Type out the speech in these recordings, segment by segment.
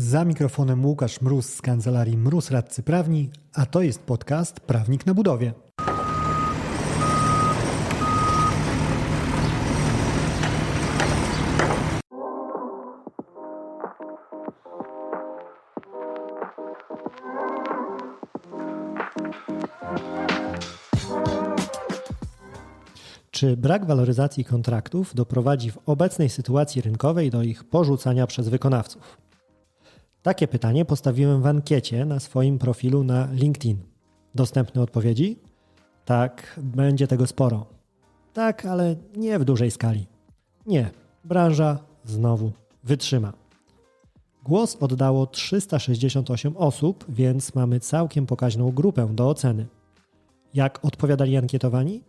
Za mikrofonem Łukasz Mróz z kancelarii Mróz Radcy Prawni, a to jest podcast Prawnik na budowie. Czy brak waloryzacji kontraktów doprowadzi w obecnej sytuacji rynkowej do ich porzucania przez wykonawców? Takie pytanie postawiłem w ankiecie na swoim profilu na LinkedIn. Dostępne odpowiedzi? Tak, będzie tego sporo. Tak, ale nie w dużej skali. Nie, branża znowu wytrzyma. Głos oddało 368 osób, więc mamy całkiem pokaźną grupę do oceny. Jak odpowiadali ankietowani?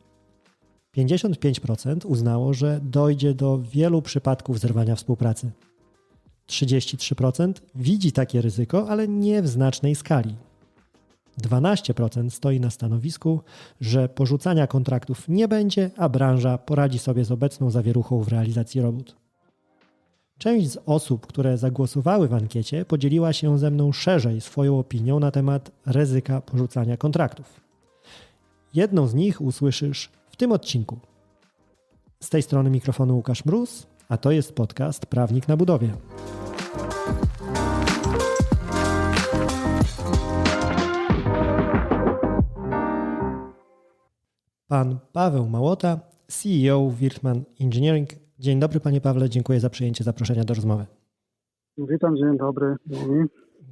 55% uznało, że dojdzie do wielu przypadków zerwania współpracy. 33% widzi takie ryzyko, ale nie w znacznej skali. 12% stoi na stanowisku, że porzucania kontraktów nie będzie, a branża poradzi sobie z obecną zawieruchą w realizacji robót. Część z osób, które zagłosowały w ankiecie, podzieliła się ze mną szerzej swoją opinią na temat ryzyka porzucania kontraktów. Jedną z nich usłyszysz w tym odcinku. Z tej strony mikrofonu Łukasz Mróz, a to jest podcast Prawnik na budowie. Pan Paweł Małota, CEO Wirtman Engineering. Dzień dobry panie Pawle, dziękuję za przyjęcie zaproszenia do rozmowy. Witam, dzień dobry.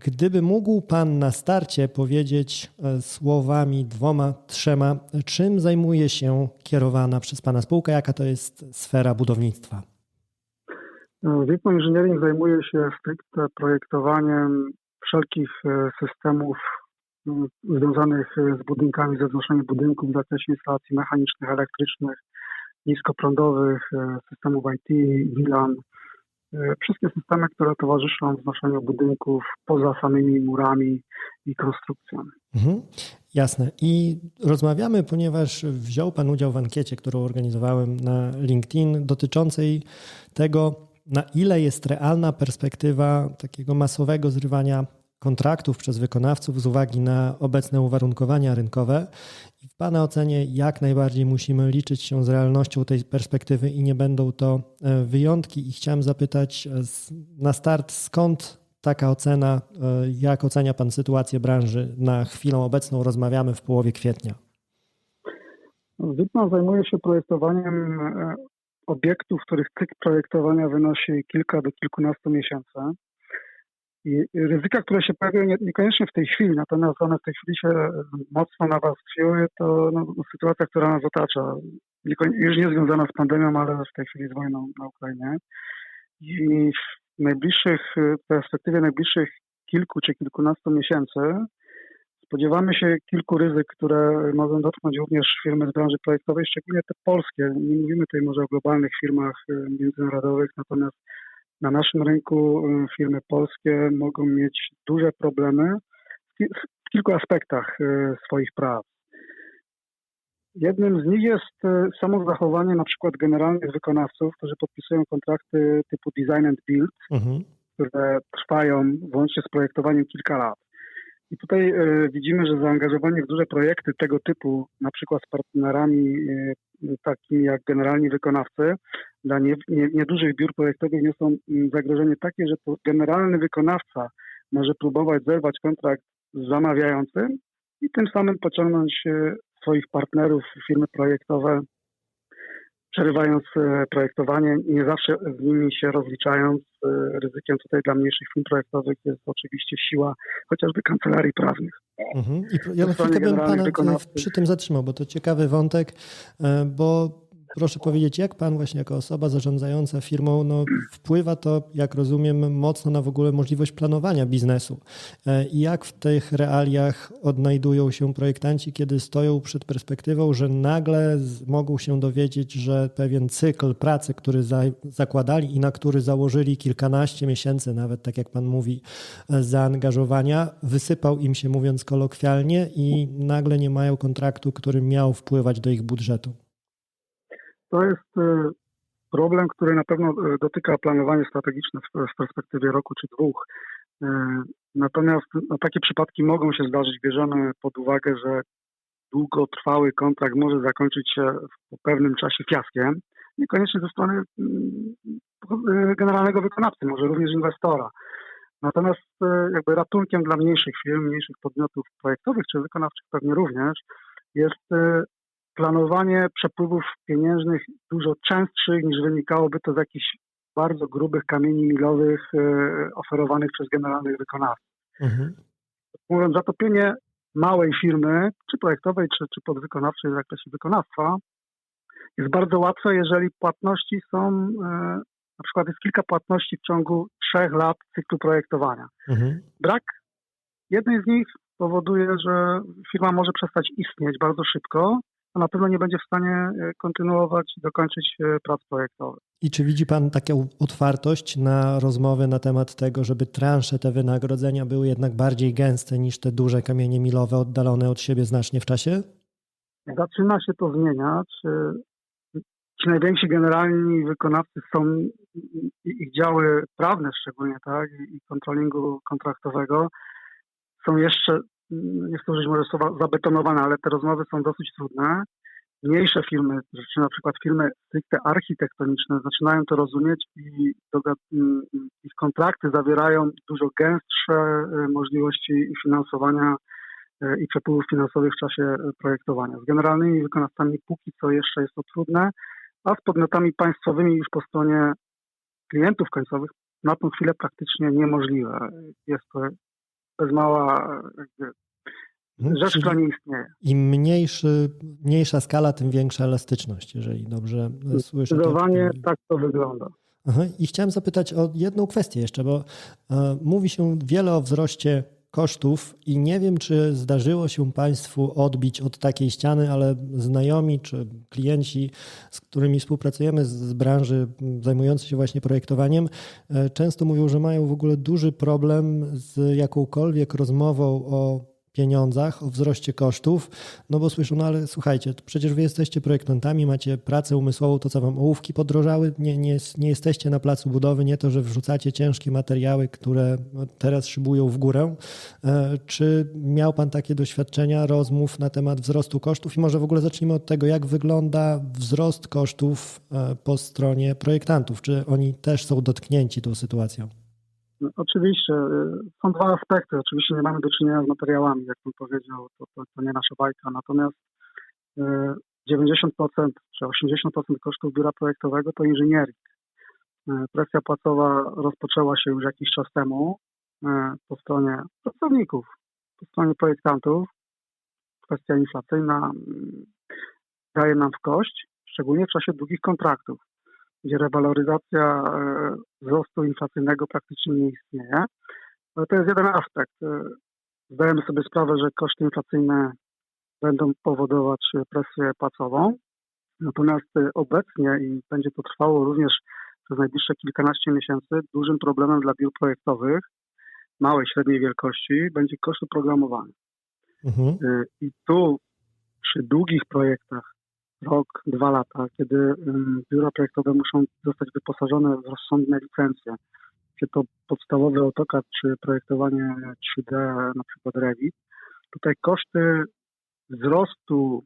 Gdyby mógł Pan na starcie powiedzieć e, słowami dwoma, trzema, czym zajmuje się kierowana przez Pana spółka, jaka to jest sfera budownictwa? Wipmo Engineering zajmuje się stricte projektowaniem wszelkich e, systemów związanych z budynkami, ze wznoszeniem budynków w zakresie instalacji mechanicznych, elektrycznych, niskoprądowych, e, systemów IT, VLAN, E, wszystkie systemy, które towarzyszą wznoszeniu budynków poza samymi murami i konstrukcją. Mhm, jasne. I rozmawiamy, ponieważ wziął Pan udział w ankiecie, którą organizowałem na LinkedIn, dotyczącej tego, na ile jest realna perspektywa takiego masowego zrywania kontraktów przez wykonawców z uwagi na obecne uwarunkowania rynkowe. I w Pana ocenie jak najbardziej musimy liczyć się z realnością tej perspektywy i nie będą to e, wyjątki. I chciałem zapytać e, na start, skąd taka ocena, e, jak ocenia Pan sytuację branży na chwilę obecną? Rozmawiamy w połowie kwietnia. Witman zajmuje się projektowaniem obiektów, których cykl projektowania wynosi kilka do kilkunastu miesięcy. I ryzyka, które się pojawiają nie, niekoniecznie w tej chwili, natomiast one w tej chwili się mocno nawarstwiły, to no, sytuacja, która nas otacza, już nie związana z pandemią, ale w tej chwili z wojną na Ukrainie. I w najbliższych, w perspektywie najbliższych kilku czy kilkunastu miesięcy spodziewamy się kilku ryzyk, które mogą dotknąć również firmy z branży projektowej, szczególnie te polskie. Nie mówimy tutaj może o globalnych firmach międzynarodowych, natomiast na naszym rynku y, firmy polskie mogą mieć duże problemy w kilku aspektach y, swoich praw. Jednym z nich jest y, samo zachowanie na przykład generalnych wykonawców, którzy podpisują kontrakty typu design and build, mhm. które trwają włącznie z projektowaniem kilka lat. I tutaj widzimy, że zaangażowanie w duże projekty tego typu, na przykład z partnerami takimi jak generalni wykonawcy, dla niedużych biur projektowych niosą mm, zagrożenie takie, że to generalny wykonawca może próbować zerwać kontrakt z zamawiającym i tym samym pociągnąć e, swoich partnerów, firmy projektowe, przerywając e, projektowanie, nie zawsze z nimi się rozliczając. E, ryzykiem tutaj dla mniejszych firm projektowych jest oczywiście siła chociażby kancelarii prawnych. Mhm. I ja na chwilkę bym Pana przy tym zatrzymał, bo to ciekawy wątek, bo proszę powiedzieć, jak pan właśnie jako osoba zarządzająca firmą, no, wpływa to, jak rozumiem, mocno na w ogóle możliwość planowania biznesu. E, I jak w tych realiach odnajdują się projektanci, kiedy stoją przed perspektywą, że nagle mogą się dowiedzieć, że pewien cykl pracy, który za, zakładali i na który założyli kilkanaście miesięcy, nawet tak jak pan mówi, e, zaangażowania, wysypał im się, mówiąc kolokwialnie, i nagle nie mają kontraktu, który miał wpływać do ich budżetu. To jest e, problem, który na pewno e, dotyka planowania strategiczne w perspektywie roku czy dwóch. E, Natomiast no, takie przypadki mogą się zdarzyć. Bierzemy pod uwagę, że długotrwały kontrakt może zakończyć się w- pewnym czasie fiaskiem, niekoniecznie ze strony mm, generalnego wykonawcy, może również inwestora. Natomiast jakby ratunkiem dla mniejszych firm, mniejszych podmiotów projektowych czy wykonawczych pewnie również jest planowanie przepływów pieniężnych dużo częstszych niż wynikałoby to z jakichś bardzo grubych kamieni milowych e, oferowanych przez generalnych wykonawców. Mhm. Mówiąc, zatopienie małej firmy, czy projektowej, czy, czy podwykonawczej w zakresie wykonawstwa, jest bardzo łatwe, jeżeli płatności są, e, na przykład jest kilka płatności w ciągu trzech lat cyklu projektowania. Mhm. Brak jednej z nich powoduje, że firma może przestać istnieć bardzo szybko, a na pewno nie będzie w stanie e, kontynuować i dokończyć e, prac projektowych. I czy widzi Pan taką otwartość na rozmowy na temat tego, żeby transze te wynagrodzenia były jednak bardziej gęste niż te duże kamienie milowe oddalone od siebie znacznie w czasie? Zaczyna się to zmieniać. E, Ci najwięksi generalni wykonawcy są, ich działy prawne szczególnie, tak, i kontrolingu kontraktowego są jeszcze, mm, nie chcę użyć może słowa zabetonowane, ale te rozmowy są dosyć trudne. Mniejsze firmy, czy na przykład firmy stricte architektoniczne zaczynają to rozumieć i doga- mm, ich kontrakty zawierają dużo gęstsze e, możliwości finansowania e, i przepływów finansowych w czasie e, projektowania. Z generalnymi wykonawcami póki co jeszcze jest to trudne, a z podmiotami państwowymi już po stronie klientów końcowych na tą chwilę praktycznie niemożliwe. Jest to bez mała Mhm. rzecz, która nie istnieje. Im mniejszy, mniejsza skala, tym większa elastyczność, jeżeli dobrze e, słyszę. Zdecydowanie tak to wygląda. Aha, I chciałem zapytać o jedną kwestię jeszcze, bo e, mówi się wiele o wzroście kosztów i nie wiem, czy zdarzyło się Państwu odbić od takiej ściany, ale znajomi czy klienci, z którymi współpracujemy z, branży zajmujący się właśnie projektowaniem, e, często mówią, że mają w ogóle duży problem z jakąkolwiek rozmową o pieniądzach, o wzroście kosztów, no bo słyszą, no ale słuchajcie, przecież wy jesteście projektantami, macie pracę umysłową, to co wam ołówki podrożały, nie, nie, nie jesteście na placu budowy, nie to, że wrzucacie ciężkie materiały, które teraz szybują w górę. E, Czy miał pan takie doświadczenia, rozmów na temat wzrostu kosztów i może w ogóle zacznijmy od tego, jak wygląda wzrost kosztów e, po stronie projektantów? Czy oni też są dotknięci tą sytuacją? No, oczywiście. y, Są dwa aspekty. Oczywiście nie mamy do czynienia z materiałami, jak pan powiedział, to, to, to nie nasza bajka. Natomiast y, 90% czy 80% kosztów biura projektowego to inżyniering. Y, Presja płacowa rozpoczęła się już jakiś czas temu y, po stronie pracowników, po stronie projektantów. Kwestia inflacyjna daje nam w kość, szczególnie w czasie długich kontraktów gdzie rewaloryzacja e, wzrostu inflacyjnego praktycznie nie istnieje. Ale to jest jeden aspekt. E, Zdajemy sobie sprawę, że koszty inflacyjne będą powodować presję płacową. Natomiast e, obecnie i będzie to trwało również przez najbliższe kilkanaście miesięcy, dużym problemem dla biur projektowych małej, średniej wielkości będzie koszt oprogramowania. Mhm. I tu przy długich projektach, rok, dwa lata, kiedy biura projektowe muszą zostać wyposażone w rozsądne licencje, czy to podstawowy AutoCAD, czy projektowanie 3D, na przykład Revit, tutaj koszty wzrostu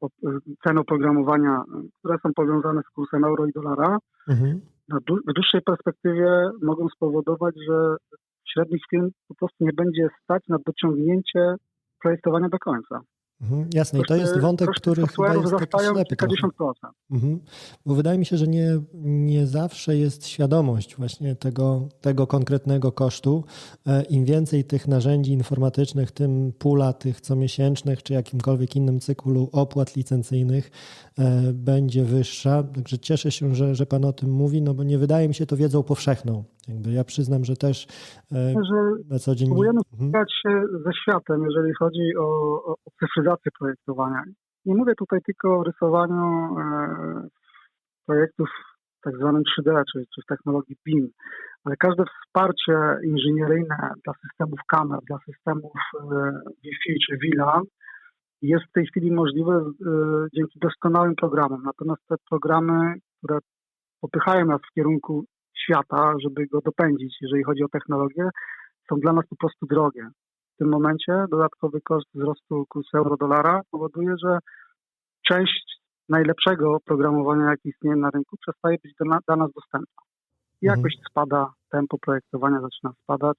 op- y, cen oprogramowania, y, które są powiązane z kursem euro i dolara, Mhm. w dłuższej perspektywie mogą spowodować, że średnich firm po prostu nie będzie stać na dociągnięcie projektowania do końca. Mhm, jasne, i to jest wątek, który chyba jest taki ślepy trochę. Mhm. Bo wydaje mi się, że nie, nie zawsze jest świadomość właśnie tego, tego konkretnego kosztu. E, Im więcej tych narzędzi informatycznych, tym pula tych comiesięcznych czy jakimkolwiek innym cyklu opłat licencyjnych e, będzie wyższa. Także cieszę się, że, że Pan o tym mówi, no bo nie wydaje mi się to wiedzą powszechną. Jakby ja przyznam, że też e, Że na co dzień... próbujemy Mhm. spotkać się ze światem, jeżeli chodzi o, o, cyfryzację projektowania. Nie mówię tutaj tylko o rysowaniu e, projektów w tak zwanym 3D, czy, czy w technologii BIM, ale każde wsparcie inżynieryjne dla systemów kamer, dla systemów e, Wi-Fi czy VLAN jest w tej chwili możliwe dzięki doskonałym programom. Natomiast te programy, które popychają nas w kierunku świata, żeby go dopędzić, jeżeli chodzi o technologię, są dla nas po prostu drogie. W tym momencie dodatkowy koszt wzrostu kursu euro-dolara powoduje, że część najlepszego oprogramowania, jakie istnieje na rynku, przestaje być dla, dla nas dostępna. Jakość mhm. spada, tempo projektowania zaczyna spadać.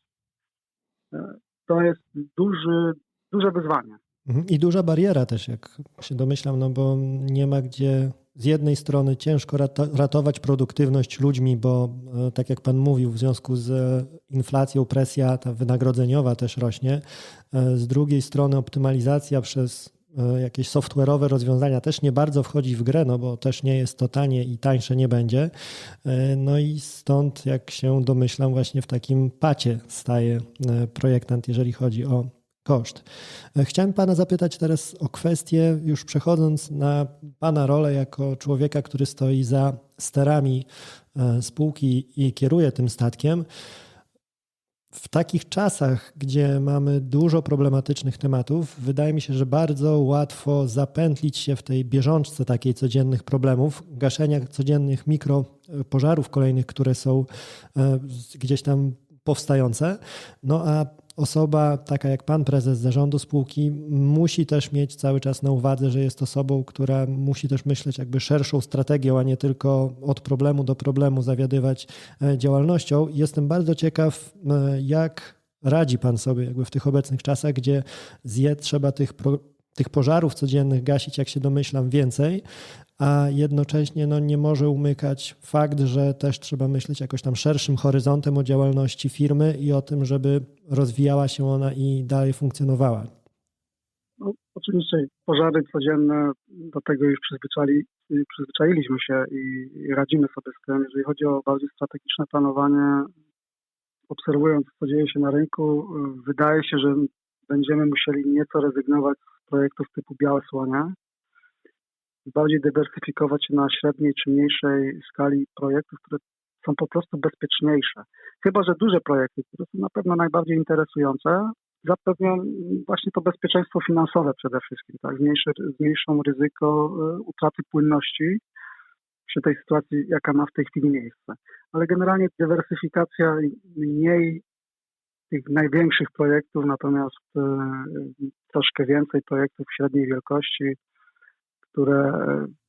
E, to jest duży, duże wyzwanie. Mhm. I duża bariera też, jak się domyślam, no bo nie ma gdzie z jednej strony ciężko ratować produktywność ludźmi, bo e, tak jak Pan mówił, w związku z inflacją presja ta wynagrodzeniowa też rośnie. E, z drugiej strony optymalizacja przez e, jakieś software'owe rozwiązania też nie bardzo wchodzi w grę, no bo też nie jest to tanie i tańsze nie będzie. No i stąd, jak się domyślam, właśnie w takim pacie staje projektant, jeżeli chodzi o koszt. E, chciałem Pana zapytać teraz o kwestię, już przechodząc na Pana rolę jako człowieka, który stoi za sterami e, spółki i kieruje tym statkiem. W takich czasach, gdzie mamy dużo problematycznych tematów, wydaje mi się, że bardzo łatwo zapętlić się w tej bieżączce takiej codziennych problemów, gaszenia codziennych mikropożarów kolejnych, które są e, gdzieś tam powstające. No a osoba taka jak pan prezes zarządu spółki musi też mieć cały czas na uwadze, że jest osobą, która musi też myśleć jakby szerszą strategią, a nie tylko od problemu do problemu zawiadywać e, działalnością. Jestem bardzo ciekaw, e, jak radzi pan sobie jakby w tych obecnych czasach, gdzie zje trzeba tych tych pożarów codziennych gasić, jak się domyślam, więcej, a jednocześnie no, nie może umykać fakt, że też trzeba myśleć jakoś tam szerszym horyzontem o działalności firmy i o tym, żeby rozwijała się ona i dalej funkcjonowała. No, oczywiście pożary codzienne, do tego już przyzwyczaili, przyzwyczailiśmy się i, i radzimy sobie z tym. Jeżeli chodzi o bardziej strategiczne planowanie, obserwując, co dzieje się na rynku, wydaje się, że będziemy musieli nieco rezygnować z projektów typu białe słonie, bardziej dywersyfikować się na średniej czy mniejszej skali projektów, które są po prostu bezpieczniejsze. Chyba, że duże projekty, które są na pewno najbardziej interesujące, zapewnią właśnie to bezpieczeństwo finansowe przede wszystkim, tak? Zmniejszą ryzyko e, utraty płynności przy tej sytuacji, jaka ma w tej chwili miejsce. Ale generalnie dywersyfikacja mniej tych największych projektów, natomiast e, troszkę więcej projektów średniej wielkości, które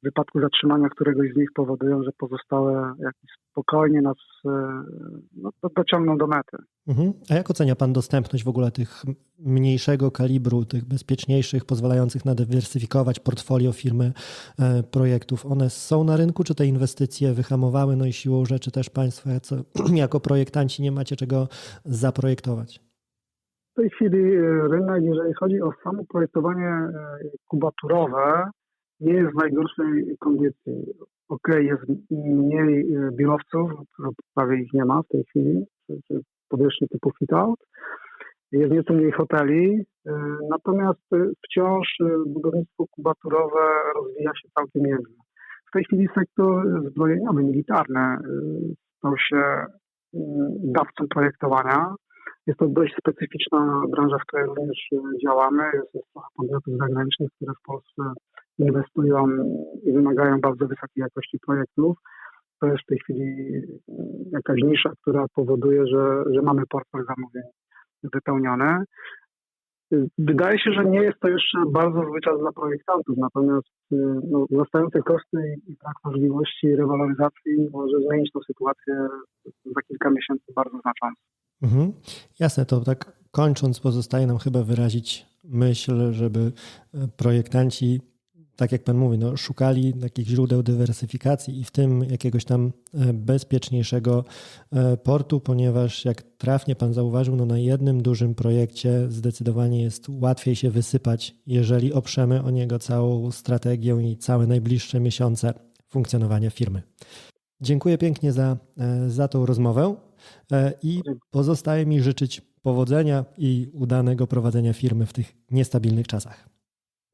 w wypadku zatrzymania któregoś z nich powodują, że pozostałe jakieś spokojnie nas e, no, dociągną do mety. Mhm. A jak ocenia Pan dostępność w ogóle tych mniejszego kalibru, tych bezpieczniejszych, pozwalających na dywersyfikować portfolio firmy e, projektów? One są na rynku, czy te inwestycje wyhamowały? No i siłą rzeczy też Państwo jako projektanci nie macie czego zaprojektować? W tej chwili e, rynek, jeżeli chodzi o samo projektowanie kubaturowe, nie jest w najgorszej kondycji. Ok, jest mniej e, biurowców, prawie ich nie ma w tej chwili, czy typu fit-out. Jest nieco mniej hoteli, e, natomiast e, wciąż budownictwo kubaturowe rozwija się całkiem nieźle. W tej chwili sektor zbrojeniowy, militarny stał się dawcą projektowania. Jest to dość specyficzna branża, w której również działamy. Jest, jest trochę podmiotów zagranicznych, które w Polsce inwestują i wymagają bardzo wysokiej jakości projektów. To jest w tej chwili jakaś nisza, która powoduje, że, że mamy portfel zamówień wypełniony. Wydaje się, że nie jest to jeszcze bardzo zły czas dla projektantów, natomiast no, wzrastające koszty i brak możliwości rewaloryzacji może zmienić tę sytuację za kilka miesięcy bardzo znacząco. Mhm. Jasne, to tak kończąc pozostaje nam chyba wyrazić myśl, żeby projektanci tak jak Pan mówi, no, szukali takich źródeł dywersyfikacji i w tym jakiegoś tam e, bezpieczniejszego e, portu, ponieważ jak trafnie Pan zauważył, no, na jednym dużym projekcie zdecydowanie jest łatwiej się wysypać, jeżeli oprzemy o niego całą strategię i całe najbliższe miesiące funkcjonowania firmy. Dziękuję pięknie za, e, za tą rozmowę i pozostaje mi życzyć powodzenia i udanego prowadzenia firmy w tych niestabilnych czasach.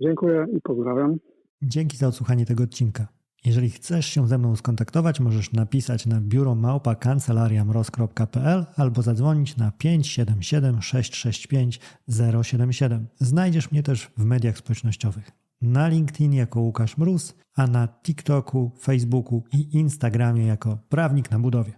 Dziękuję i pozdrawiam. Dzięki za odsłuchanie tego odcinka. Jeżeli chcesz się ze mną skontaktować, możesz napisać na biuro małpa kancelariamroz.pl albo zadzwonić na 577 665 077. Znajdziesz mnie też w mediach społecznościowych. Na LinkedIn jako Łukasz Mróz, a na TikToku, Facebooku i Instagramie jako Prawnik na Budowie.